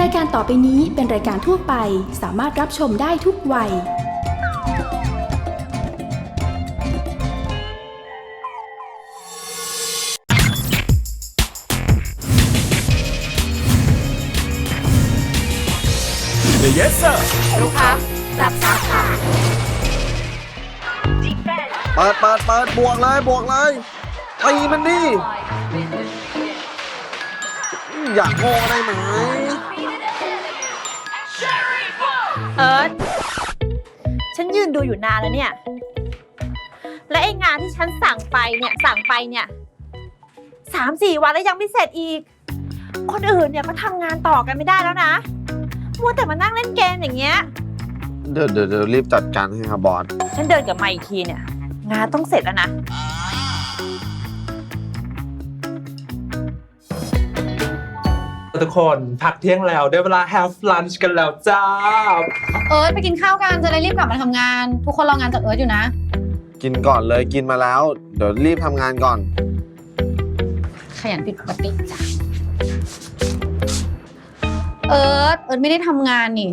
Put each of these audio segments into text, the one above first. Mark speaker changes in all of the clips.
Speaker 1: รายการต่อไปนี้เป็นรายการทั่วไปสามารถรับชมได้ทุกวัย
Speaker 2: The Yes Sir
Speaker 3: ลูกค้ารับทราบค่ะ
Speaker 4: เปิดเปิดเปิดบวกเลยบวกเลยตีมันดิ อยากโง่ได้ไหม
Speaker 3: เอิร์ธฉันยืนดูอยู่นานแล้วเนี่ย และไอ้งานที่ฉันสั่งไปเนี่ยสั่งไปเนี่ยสามสี่วันแล้วยังไม่เสร็จอีก คนอื่นเนี่ยก็ทำงานต่อกันไม่ได้แล้วนะมัวแต่มานั่งเล่นเกมอย่างเงี้ย
Speaker 4: เดี๋ยวเดี๋ยวเดี๋ยวรีบจัดการให้ครับบอส
Speaker 3: ฉันเดินกลับมาอีกทีเนี่ย งานต้องเสร็จแล้วนะ
Speaker 2: ทุกคนพักเที่ยงแล้วได้เวลา have lunch กันแล้วจ้า
Speaker 5: เอิร์ธไปกินข้าวกันจะได้รีบกลับมาทำงาน ทุกคนรองานจากเอิร์ธอยู่นะ
Speaker 4: กินก่อนเลยกินมาแล้ว เดี๋ยวรีบทำงานก่อน
Speaker 5: ขยันผิดปกติจ้ะเอิร์ธเอิร์ธไม่ได้ทำงานนี่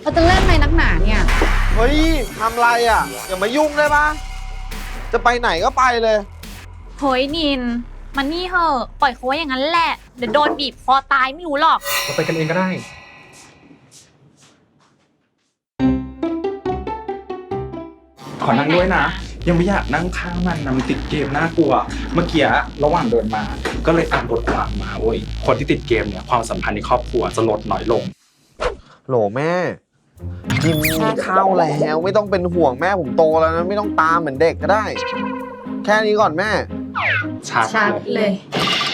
Speaker 5: เราจะเล่นอะไรนักหนาเนี่ย
Speaker 4: เฮ้ยทำไรอะ อย่ามายุ่งได้ปะจะไปไหนก็ไปเลย
Speaker 6: เฮ้ยนิน มันนี่เหอะปล่อยเขาไว้อย่างนั้นแหละ เดี๋ยวโดนบีบคอตายไม่รู้หรอก
Speaker 2: เราไปกันเองก็ได้ ขอนั่งด้วยนะ ยังไม่อยากนั่งข้างมันนะมันติดเกมน่ากลัว เมื่อกี้ระหว่างเดินมา ก็เลยอ่านบทความมาโอ้ยคนที่ติดเกมเนี่ยความสัมพันธ์ในครอบครัวจะลดน้อยลง
Speaker 4: โหลแม่กินข้าวแล้วไม่ต้องเป็นห่วงแม่ผมโตแล้วนะ ไม่ต้องตามเหมือนเด็กก็ได้ แค่นี้ก่อนแม่
Speaker 2: ชัด
Speaker 5: ชัดเลย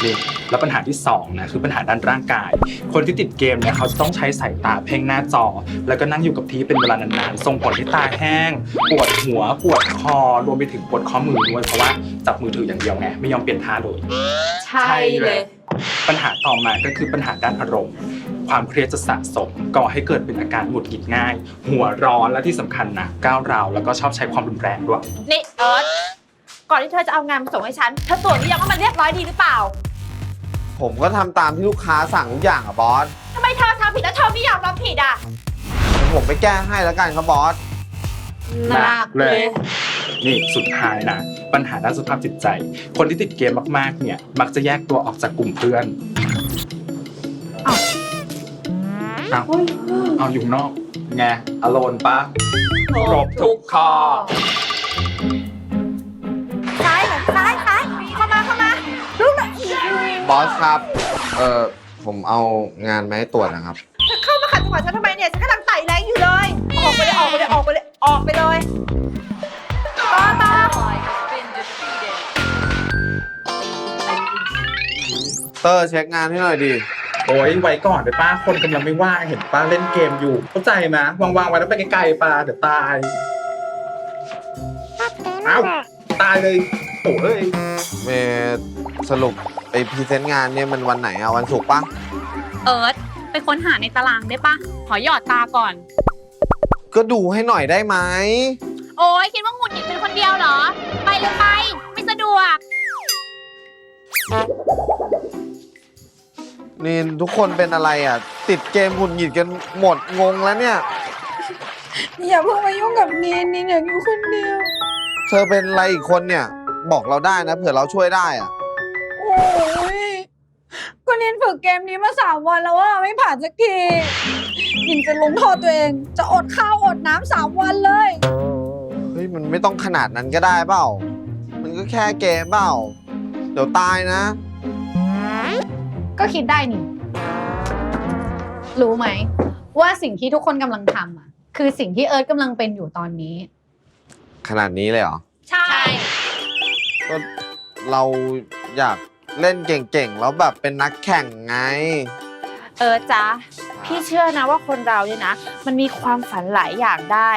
Speaker 2: นี่แล้วปัญหาที่สองนะคือปัญหาด้านร่างกาย คนที่ติดเกมเนี่ยเขาจะต้องใช้สายตาเพ่งหน้าจอ แล้วก็นั่งอยู่กับที่เป็นเวลานานๆส่งผลให้ตาแห้ง ปวดหัว ปวดคอ รวมไปถึงปวดข้อมือด้วย เพราะว่าจับมือถืออย่างเดียวไงไม่ยอมเปลี่ยนท่าเลย
Speaker 3: ใช่เลย
Speaker 2: ปัญหาต่อมาก็คือปัญหาด้านอารมณ์ ความเครียดจะสะสมก่อให้เกิดเป็นอาการหงุดหงิดง่าย หัวร้อนและที่สำคัญนะก้าวร้าวแล้วก็ชอบใช้ความรุนแรงด้วย
Speaker 3: นี่เอิร์ธ ก่อนที่เธอจะเอางานมาส่งให้ฉัน เธอตรวจหรือยังว่ามันเรียบร้อยดีหรือเปล่า
Speaker 4: ผมก็ทำตามที่ลูกค้าสั่งทุกอย่างอะบอส
Speaker 3: ทำไมเธอทำผิดแล้วเธอไม่ยอมรับผิดอะ
Speaker 4: เดี๋ยวผมไปแก้ให้แล้วกันครับบอส
Speaker 3: หนักเลย
Speaker 2: นี่สุดท้ายนะ ปัญหาด้านสุขภาพจิตใจ คนที่ติดเกมมากๆ เนี่ย มักจะแยกตัวออกจากกลุ่มเพื่อน เอาเอาเอาอยู่นอก ไงอโลนปะครบทุกข้อ
Speaker 4: บอสครับ เอ่อ ผมเอางานมาให้ตรวจนะครับ
Speaker 3: เธอเข้ามาขัดจังหวะฉันทำไมเนี่ย ฉันกำลังไต่แรงอยู่เลย ออกไปเลยออกไปเลยออกไปเลยออกไปเลยต่อต่อ
Speaker 4: เตอร์เช็คงานให้หน่อยดิ
Speaker 2: โอ้ยไว้ก่อนเดี๋ยวป้าคนกำลังไม่ว่างเห็นป้าเล่นเกมอยู่ เข้าใจไหมวางๆไว้แล้วไปไกลๆป้าเดี๋ยวตาย เอ้า ตายเลย โอ้ย
Speaker 4: เมย์สรุปไอพรีเซนต์งานเนี่ยมันวันไหนอะวันศุกร์ปะ
Speaker 6: เอิร์ธไปค้นหาในตารางได้ปะขอหยอดตาก่อน
Speaker 4: ก็ดูให้หน่อยได้ไหม
Speaker 6: โอ้ยคิดว่าหงุดหงิดเป็นคนเดียวเหรอ ไปเลยไป ไม่สะดวก
Speaker 4: นี่ทุกคนเป็นอะไรอะติดเกมหงุดหงิดกันหมดงงแล้วเนี่ย
Speaker 5: อย่าเพิ่งมายุ่งกับนีนนีนอยากอยู่คนเดียว
Speaker 4: เธอเป็นอะไรอีกคนเนี่ย บอกเราได้นะเผื่อเราช่วยได้อะ
Speaker 5: โอ้ยก็นินฝึกเกมนี้มาสามวันแล้วอะไม่ผ่านสักทีนินจะลงโทษตัวเอง จะอดข้าวอดน้ำสามวันเลย
Speaker 4: เฮ้ยมันไม่ต้องขนาดนั้นก็ได้เปล่า มันก็แค่เกมเปล่า เดี๋ยวตายนะ
Speaker 5: ก็คิดได้นี่ รู้ไหม ว่าสิ่งที่ทุกคนกำลังทำอะ คือสิ่งที่เอิร์ธกำลังเป็นอยู่ตอนนี้
Speaker 4: ขนาดนี้เลยเหรอ
Speaker 6: ใช่
Speaker 4: ก็เราอยากเล่นเก่งๆ แล้วแบบเป็นนักแข่งไง
Speaker 3: เออจ้ะพี่เชื่อนะว่าคนเราเนี่ยนะ มันมีความฝันหลายอย่างได้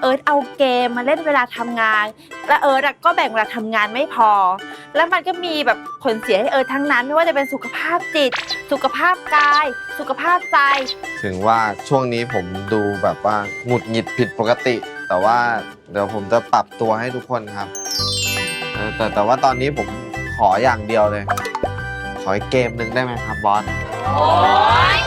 Speaker 3: เอิร์ธเอาเกมมาเล่นเวลาทำงาน และเอิร์ธอะก็แบ่งเวลาทำงานไม่พอ แล้วมันก็มีแบบผลเสียให้เอิร์ธทั้งนั้น ไม่ว่าจะเป็นสุขภาพจิต สุขภาพกาย สุขภาพใจ
Speaker 4: ถึงว่าช่วงนี้ผมดูแบบว่าหงุดหงิดผิดปกติ แต่ว่าเดี๋ยวผมจะปรับตัวให้ทุกคนครับ เออแต่แต่ว่าตอนนี้ผมขออย่างเดียวเลย ขออีกเกมหนึ่งได้ไหมครับบอส
Speaker 3: โอ้ย